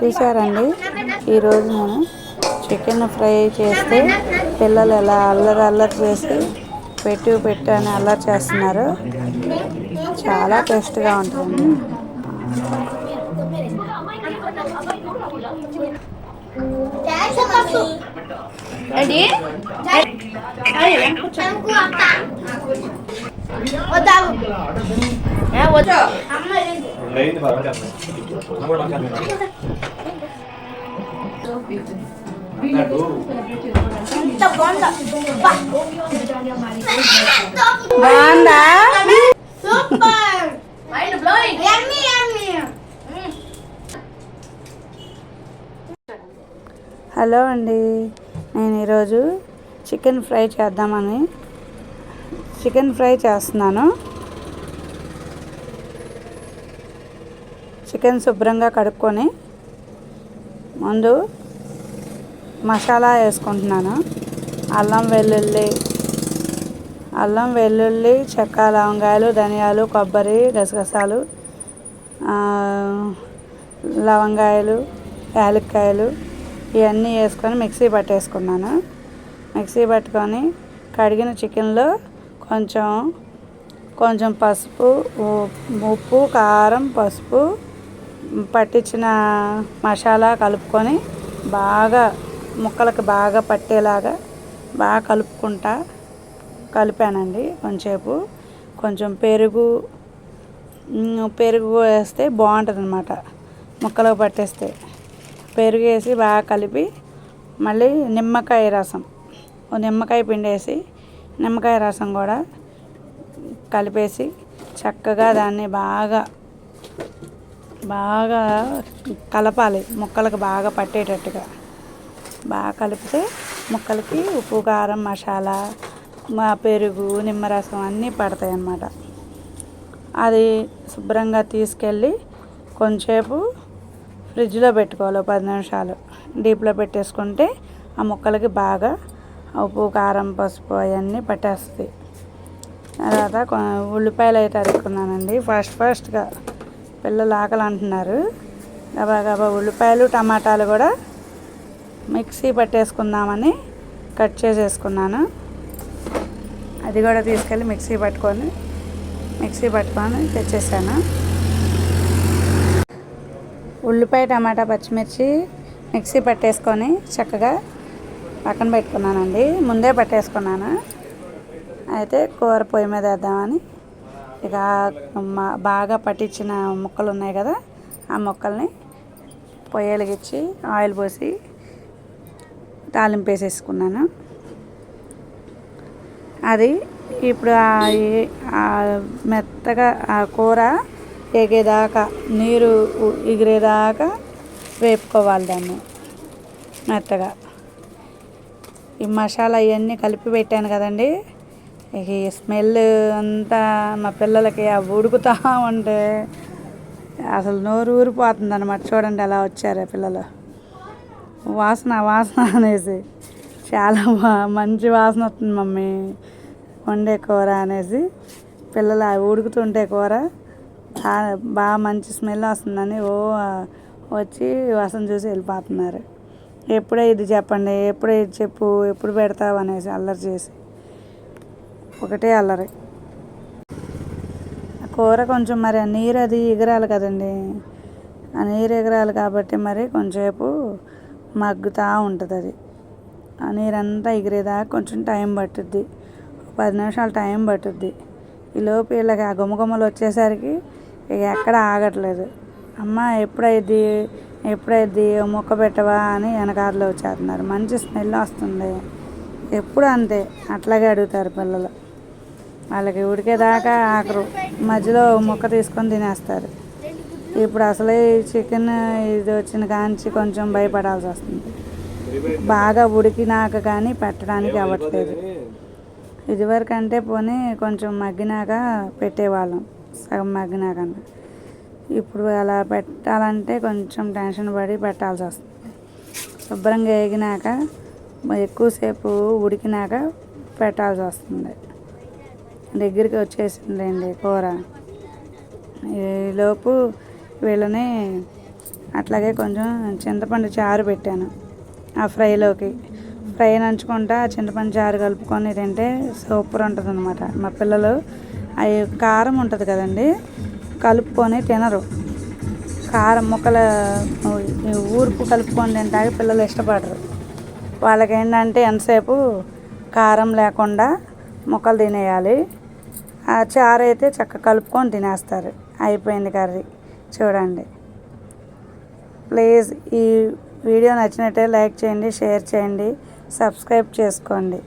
చూసారండి ఈరోజు నేను చికెన్ ఫ్రై చేస్తే పిల్లలు ఎలా అల్లరి అల్లరి చేసి పెట్టు పెట్టు అని అల్లరి చేస్తున్నారు. చాలా టేస్ట్గా ఉంటుంది. ఏంటి వద్దు బాగుందా super mind blowing yummy yummy hello అండి. నేను ఈరోజు చికెన్ ఫ్రై చేద్దామని చికెన్ ఫ్రై చేస్తున్నాను. చికెన్ శుభ్రంగా కడుక్కొని ముందు మసాలా వేసుకుంటున్నాను. అల్లం వెల్లుల్లి అల్లం వెల్లుల్లి చెక్క లవంగాయలు ధనియాలు కొబ్బరి గసగసాలు లవంగాయలు యాలక్కాయలు ఇవన్నీ వేసుకొని మిక్సీ పట్టేసుకున్నాను. మిక్సీ పట్టుకొని కడిగిన చికెన్లో కొంచెం కొంచెం పసుపు ఉప్పు కారం పసుపు పట్టించిన మసాలా కలుపుకొని బాగా ముక్కలకు బాగా పట్టేలాగా బాగా కలుపుకుంటా కలిపానండి కొంచెంసేపు. కొంచెం పెరుగు పెరుగు వేస్తే బాగుంటుంది అనమాట ముక్కలకు పట్టేస్తే. పెరుగు వేసి బాగా కలిపి మళ్ళీ నిమ్మకాయ రసం ఓ నిమ్మకాయ పిండేసి నిమ్మకాయ రసం కూడా కలిపేసి చక్కగా దాన్ని బాగా బాగా కలపాలి ముక్కలకు బాగా పట్టేటట్టుగా. బాగా కలిపితే ముక్కలకి ఉప్పు కారం మసాలా మా పెరుగు నిమ్మరసం అన్నీ పడతాయి అన్నమాట అది శుభ్రంగా తీసుకెళ్ళి కొంచెంసేపు ఫ్రిడ్జ్లో పెట్టుకోవాలి పది నిమిషాలు. డీప్లో పెట్టేసుకుంటే ఆ ముక్కలకి బాగా ఉప్పు కారం పసుపు అవన్నీ పట్టేస్తుంది తర్వాత ఉల్లిపాయలు అయితే అరుక్కున్నానండి ఫస్ట్ ఫస్ట్గా పిల్లలు ఆకలి అంటున్నారు. గబా గబా ఉల్లిపాయలు టమాటాలు కూడా మిక్సీ పట్టేసుకుందామని కట్ చేసేసుకున్నాను. అది కూడా తీసుకెళ్ళి మిక్సీ పట్టుకొని మిక్సీ పట్టుకొని తెచ్చేసాను. ఉల్లిపాయ టమాటా పచ్చిమిర్చి మిక్సీ పట్టేసుకొని చక్కగా పక్కన పెట్టుకున్నానండి. ముందే పట్టేసుకున్నాను. అయితే కూర పొయ్యి మీద వేద్దామని ఇక మా- బాగా పట్టించిన ముక్కలు ఉన్నాయి కదా ఆ ముక్కల్ని పొయ్యి ఆయిల్ పోసి తాలింపు వేసేసుకున్నాను. అది ఇప్పుడు మెత్తగా ఆ కూర ఎగేదాకా నీరు ఎగిరేదాకా వేపుకోవాలి దాన్ని మెత్తగా. ఈ మసాలా ఇవన్నీ కలిపి పెట్టాను కదండి ఇక ఈ స్మెల్ అంతా మా పిల్లలకి ఆ ఉడుకుతా ఉంటే అసలు నోరు ఊరిపోతుంది అనమాట చూడండి ఎలా వచ్చారు పిల్లలు. వాసన వాసన అనేసి చాలా బా మంచి వాసన వస్తుంది మమ్మీ. వండే కూర అనేసి పిల్లలు ఉడుకుతుంటే కూర బాగా మంచి స్మెల్ వస్తుందని ఓ వచ్చి వాసన చూసి వెళ్ళిపోతున్నారు. ఎప్పుడే ఇది చెప్పండి ఎప్పుడే ఇది చెప్పు ఎప్పుడు పెడతావు అనేసి అల్లరి చేసి. ఒకటే అల్లరి. ఆ కూర కొంచెం మరి ఆ నీరు అది ఎగరాలి కదండి. ఆ నీరు ఎగరాలి కాబట్టి మరి కొంచెంసేపు మగ్గుతూ ఉంటుంది అది ఆ నీరంతా ఎగిరేదాకా కొంచెం టైం పట్టుద్ది. పది నిమిషాలు టైం పట్టుద్ది. ఈలోపు వీళ్ళకి ఆ గుమ్మగుమ్మలు వచ్చేసరికి ఇక ఎక్కడ ఆగట్లేదు. అమ్మ ఎప్పుడైద్ది? ఎప్పుడైద్ది? మొక్క ముక్క పెట్టవా అని వెనకారులో వచ్చేస్తున్నారు మంచి స్మెల్ వస్తుంది. ఎప్పుడు అంతే. అట్లాగే అడుగుతారు పిల్లలు. వాళ్ళకి ఉడికేదాకా ఆకరు. మధ్యలో ముక్క తీసుకొని తినేస్తారు. ఇప్పుడు అసలే చికెన్ ఇది వచ్చిన కాంచి కొంచెం భయపడాల్సి వస్తుంది. బాగా ఉడికినాక కానీ పెట్టడానికి అవ్వట్లేదు. ఇదివరకు అంటే పోనీ కొంచెం మగ్గినాక పెట్టేవాళ్ళం. సగం మగ్గినాక ఇప్పుడు అలా పెట్టాలంటే కొంచెం టెన్షన్ పడి పెట్టాల్సి వస్తుంది. శుభ్రంగా వేగినాక ఎక్కువసేపు ఉడికినాక పెట్టాల్సి వస్తుంది. దగ్గరికి వచ్చేసిందండి కూర. ఈలోపు వీళ్ళని అట్లాగే కొంచెం చింతపండు చారు పెట్టాను ఆ ఫ్రైలోకి. ఫ్రై నంచుకుంటా చింతపండు చారు కలుపుకొని తింటే సూపర్ ఉంటుంది అనమాట మా పిల్లలు అవి కారం ఉంటుంది కదండి కలుపుకొని తినరు. కారం ముక్కల ఊరుపు కలుపుకొని తింటాక పిల్లలు ఇష్టపడరు. వాళ్ళకి ఏంటంటే ఎంతసేపు కారం లేకుండా ముక్కలు తినేయాలి. చారు అయితే చక్కగా కలుపుకొని తినేస్తారు. అయిపోయింది కర్రీ. చూడండి. ప్లీజ్ ఈ వీడియో నచ్చినట్టే లైక్ చేయండి షేర్ చేయండి సబ్స్క్రైబ్ చేసుకోండి.